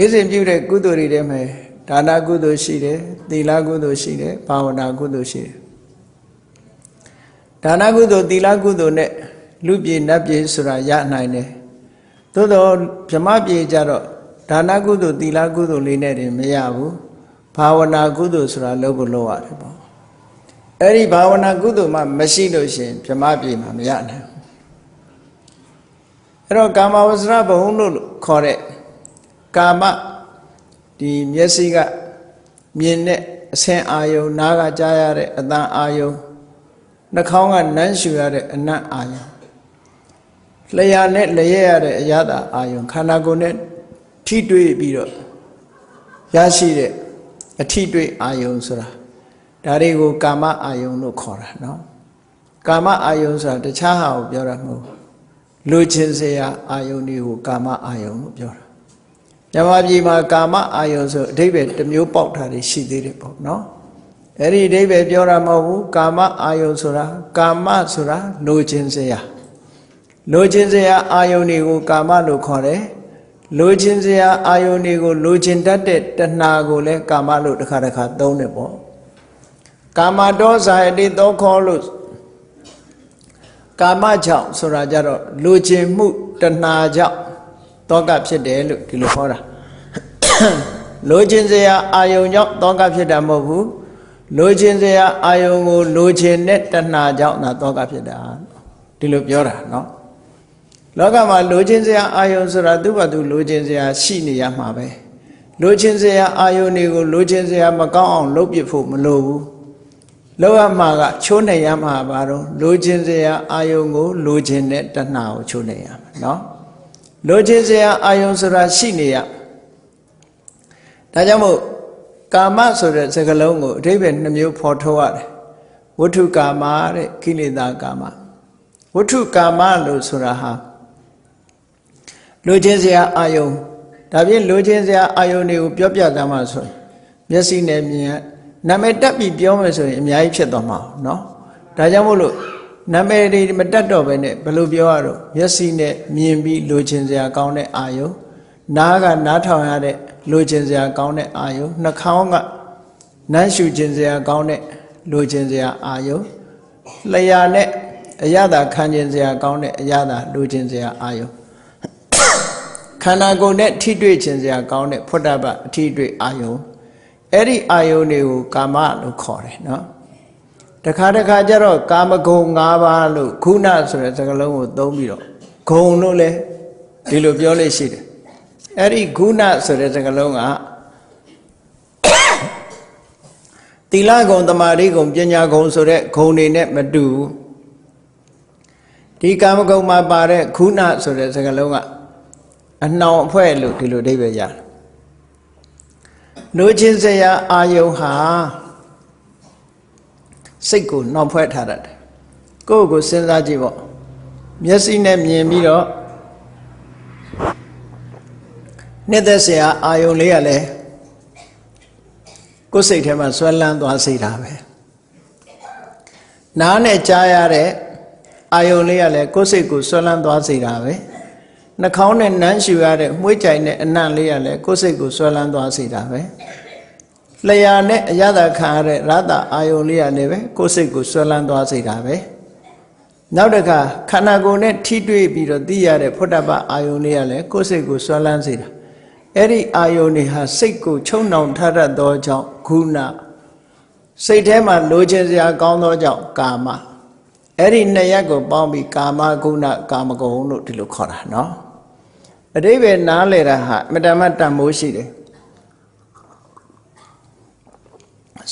နေ့စဉ်ပြုတဲ့ကုသိုလ်တွေထဲမှာဒါနကုသိုလ်ရှိတယ်သီလကုသိုလ်ရှိတယ်ဘာဝနာကုသိုလ်ရှိတယ်ဒါနကုသိုလ်သီလကုသိုလ်နဲ့လူပြေနတ်ပြေဆိုတာရနိုင်တယ်သို့တော့ဗြဟ္မပြေကြတော့ဒါနကုသိုလ်သီလကုသိုလ်လေးနဲ့တင်မရဘူးဘာဝနာကုသိုလ်ဆိုတာလုပ်ဖို့လုပ်ရတယ်ပေါ့အဲ့ဒီဘာဝနာကုသိုလ်မှမရှိလို့ရှိရင်ဗြဟ္မပြေမှာမရနိုင်ဘူးအဲ့တော့ကာမဝဇ္ဇရဘုံလို့ခေါ်တဲ့ ကာမဒီမျက်စိကမြင်တဲ့အဆင်အာယုံနားကကြားရတဲ့အသံအာယုံနှာခေါင်းကနမ်းရှူရတဲ့အနတ်အာယုံလျှာနဲ့လျက်ရတဲ့အရသာအာယုံခန္ဓာကိုယ်နဲ့ထိတွေ့ပြီးတော့ရရှိတဲ့အထိတွေ့အာယုံဆိုတာဒါတွေကိုကာမအာယုံလို့ခေါ်တာเนาะကာမအာယုံဆိုတာတခြားဟာကိုပြောတာမဟုတ်ဘူးလူချင်းစရာအာယုန်တွေကိုကာမအာယုန်လို့ပြောတာ မြမပြည်မှာကာမအာယုန်ဆိုအဓိပ္ပာယ်တစ်မျိုးပေါက်တာတွေရှိသေးတယ်ပေါ့နော်အဲ့ဒီအဓိပ္ပာယ်ပြောတာမဟုတ်ဘူးကာမအာယုန်ဆိုတာကာမဆိုတာလူချင်းစရာလူချင်းစရာအာယုန်တွေကိုကာမလို့ခေါ်တယ်လူချင်းစရာအာယုန်တွေကိုလူချင်းတတ်တဲ့တဏှာကိုလည်းကာမလို့တစ်ခါတစ်ခါသုံးတယ်ပေါ့ကာမတောဇာယတိသောခေါ်လို့ကာမကြောင့်ဆိုတာကြတော့လူချင်းမှုတဏှာကြောင့် တောကဖြစ်တယ်လို့ဒီလိုခေါ်တာလူချင်းစရာအာယုံကြောင့်တောကဖြစ်တာမဟုတ်ဘူးလူချင်းစရာအာယုံကိုလူချင်းနဲ့တဏှာကြောင့်နာတောကဖြစ်တာဒီလိုပြောတာเนาะလောကမှာလူချင်းစရာအာယုံဆိုတာသူ့ဘာသူလူချင်းစရာရှိနေရမှာပဲလူချင်းစရာအာယုံတွေကိုလူချင်းစရာမကောင်းအောင်လုပ်ပစ်ဖို့မလိုဘူးလောကမှာကချိုးနေရမှာပါတော့လူချင်းစရာအာယုံကိုလူချင်းနဲ့တဏှာကိုချိုးနေရမှာเนาะ လိုချင်စရာအာယုံဆိုတာရှိနေရဒါကြောင့်မို့ကာမဆိုတဲ့စကားလုံးကိုအဓိပ္ပာယ်နှမျိုးဖော်ထုတ်ရတယ်ဝဋ္ထုကာမတဲ့ကိလေသာကာမဝဋ္ထုကာမလို့ဆိုတာဟာလိုချင်စရာအာယုံဒါဖြင့်လိုချင်စရာအာယုံတွေကိုပြောပြကြမှာဆိုရင်မျက်စိနဲ့မြင်ရနာမည်တက်ပြီးပြောမယ်ဆိုရင်အများကြီးဖြစ်သွားမှာเนาะဒါကြောင့်မို့လို့ နာမည်တွေမတက်တော့ပဲနဲ့ဘယ်လိုပြောရတော့မျက်စိနဲ့မြင်ပြီးလိုချင်စရာကောင်းတဲ့အာယုနားကနားထောင်ရတဲ့လိုချင်စရာကောင်းတဲ့အာယုနှာခေါင်းကနမ်းရှူချင်စရာကောင်းတဲ့လိုချင်စရာအာယုလျှာနဲ့အရသာခံချင်စရာကောင်းတဲ့အရသာလိုချင်စရာအာယုခန္ဓာကိုယ်နဲ့ထိတွေ့ချင်စရာကောင်းတဲ့ဖွတ်တပအထိတွေ့အာယုအဲ့ဒီအာယုတွေကိုကာမလို့ခေါ်တယ်နော် တခါတခါကျတော့ကာမဂုဏ်၅ပါးလို့ခုနဆိုတဲ့စကားလုံးကိုသုံးပြီးတော့ဂုံလို့လဲဒီလိုပြောလို့ရှိတယ်အဲ့ဒီခုနဆိုတဲ့စကားလုံးကသီလဂုံတမာရိဂုံပညာဂုံဆိုတဲ့ဂုံတွေနဲ့မတူဘူးဒီကာမဂုံမှာပါတဲ့ခုနဆိုတဲ့စကားလုံးကအနှောင်အဖွဲ့လို့ဒီလိုအဓိပ္ပာယ်ရတယ်လူချင်းစရာအာယုံဟာ စိတ်ကိုနှောင်ဖွဲ့ထားတတ်တယ်ကိုယ့်ကိုစဉ်းစားကြည့်ပေါ့မျက်စိနဲ့မြင်ပြီးတော့နှစ်သက်စရာအာယုံလေးကလည်းကိုယ်စိတ်ထဲမှာဆွဲလန်းသွားစေတာပဲနားနဲ့ကြားရတဲ့အာယုံလေးကလည်းကိုယ်စိတ်ကိုဆွဲလန်းသွားစေတာပဲနှာခေါင်းနဲ့နမ်းရှူရတဲ့မှုှေးကြိုင်တဲ့အနံ့လေးကလည်းကိုယ်စိတ်ကိုဆွဲလန်းသွားစေတာပဲ လျာနဲ့အရသာခံရတဲ့ရတအာယုံလေးရလည်းပဲကိုယ်စိတ်ကိုဆွဲလန်းသွားစေတာပဲနောက်တစ်ခါခန္ဓာကိုယ်နဲ့ထိတွေ့ပြီးတော့သိရတဲ့ဖုဒ္ဓဘအာယုံလေးရလည်းကိုယ်စိတ်ကိုဆွဲလန်းစေတာအဲ့ဒီအာယုန်တွေဟာစိတ်ကိုချုံနှောင်ထတတ်သောကြောင့်ခုနစိတ်ထဲမှာလိုချင်စရာကောင်းသောကြောင့်ကာမအဲ့ဒီနှစ်ရက်ကိုပေါင်းပြီးကာမခုနကာမဂုဏ်လို့ဒီလိုခေါ်တာနော်အတိပ္ပယ်နားလေတာဟာအမတမတန်မိုးရှိတယ်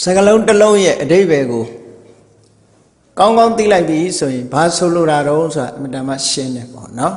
စကလုံးတစ်လုံးရဲ့အတိပ္ပယ်ကိုကောင်းကောင်းသိလိုက်ပြီဆိုရင်ဘာဆိုလိုတာတော့ဆိုတာအမတမရှင်းတယ်ပေါ့နော်